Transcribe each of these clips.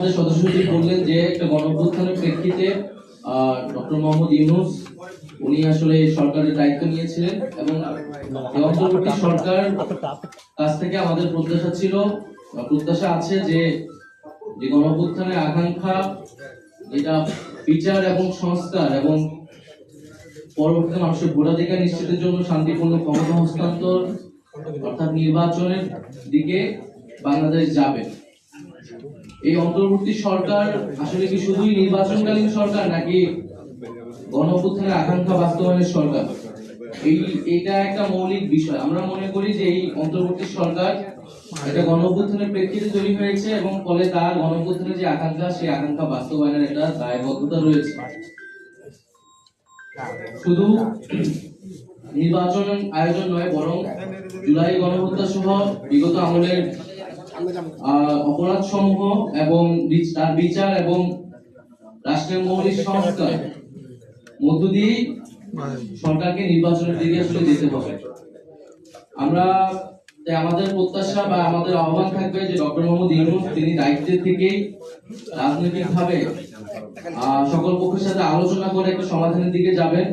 সদস্য সচিব বললেন যে একটা গণঅভ্যুত্থানের প্রেক্ষিতে ডক্টর মোহাম্মদ ইউনুস, উনি আসলে সরকারের দায়িত্ব নিয়েছিলেন এবং অন্তর্বর্তী সরকার কাছ থেকে আমাদের প্রত্যাশা ছিল প্রত্যাশা আছে যে যে গণঅভ্যুত্থানের আকাঙ্ক্ষা, যেটা বিচার এবং সংস্কার এবং পরবর্তীতে মানুষের ভোটাধিকার নিশ্চিতের জন্য শান্তিপূর্ণ ক্ষমতা হস্তান্তর অর্থাৎ নির্বাচনের দিকে বাংলাদেশ যাবে। এই অন্তর্বর্তী সরকার আসলে কি শুধুই নির্বাচনকালীন সরকার নাকি গণঅভ্যুত্থানের আকাঙ্ক্ষা বাস্তবায়নের সরকার? এই, এটা একটা মৌলিক বিষয়। আমরা মনে করি যে এই অন্তর্বর্তী সরকার একটা গণঅভ্যুত্থানের প্রেক্ষিতে তৈরি হয়েছে এবং ফলে তার গণঅভ্যুত্থানের যে আকাঙ্ক্ষা, সেই আকাঙ্ক্ষা বাস্তবায়নের একটা দায়বদ্ধতা রয়েছে। শুধু নির্বাচন আয়োজন নয়, বরং জুলাই গণহত্যা সহ বিগত আমলের অপরাধ সমূহ এবং তার বিচার এবং রাষ্ট্রের মৌলিক সংস্কার। মধ্য দিয়ে সরকারকে নির্বাচনের দিকে আসলে যেতে হবে। আমরা আমাদের প্রত্যাশা বা আমাদের আহ্বান থাকবে যে ডক্টর মোহাম্মদ ইউনুস তিনি দায়িত্বের থেকেই রাজনৈতিক ভাবে সকল পক্ষের সাথে আলোচনা করে একটা সমাধানের দিকে যাবেন।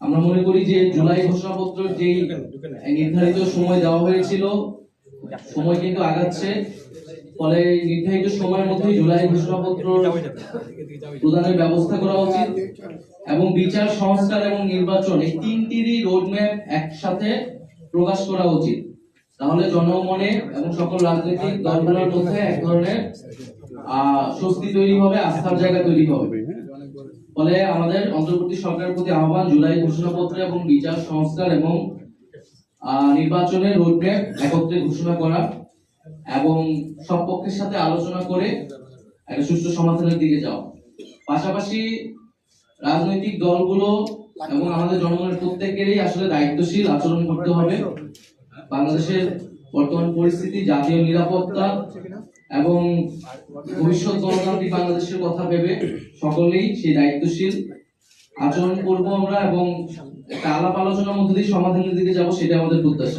আমরা মনে করি যে জুলাই ঘোষণাপত্র যেই নির্ধারিত সময় দেওয়া হয়েছিল সময় কিন্তু আগাচ্ছে। ফলে নির্ধারিত সময়ের মধ্যে জুলাই ঘোষণাপত্র প্রদানের ব্যবস্থা করা উচিত এবং বিচার, সংস্কার এবং নির্বাচন এই তিনটিরই রোডম্যাপ একসাথে প্রকাশ করা উচিত। তাহলে জনমনে এবং সকল রাজনৈতিক দলগুলোর মধ্যে এক ধরনের আহ স্বস্তি তৈরি হবে, আস্থার জায়গা তৈরি হবে। ফলে আমাদের অন্তর্বর্তী সরকারের প্রতি আহ্বান, জুলাই ঘোষণাপত্র এবং বিচার, সংস্কার এবং নির্বাচনের রোডম্যাপ একত্রে ঘোষণা করা এবং সব পক্ষের সাথে আলোচনা করে একটা সুষ্ঠু সমাধানের দিকে যাওয়া। পাশাপাশি রাজনৈতিক দলগুলো এবং আমাদের জনগণের প্রত্যেকেরই আসলে দায়িত্বশীল আচরণ করতে হবে। বাংলাদেশের বর্তমান পরিস্থিতি, জাতীয় নিরাপত্তা এবং ভবিষ্যৎ গণতান্ত্রিক বাংলাদেশের কথা ভেবে সকলেই সেই দায়িত্বশীল। আচরণ করব আমরা এবং একটা আলাপ আলোচনার মধ্যে দিয়ে সমাধানের দিকে যাব সেটা আমাদের প্রত্যাশা।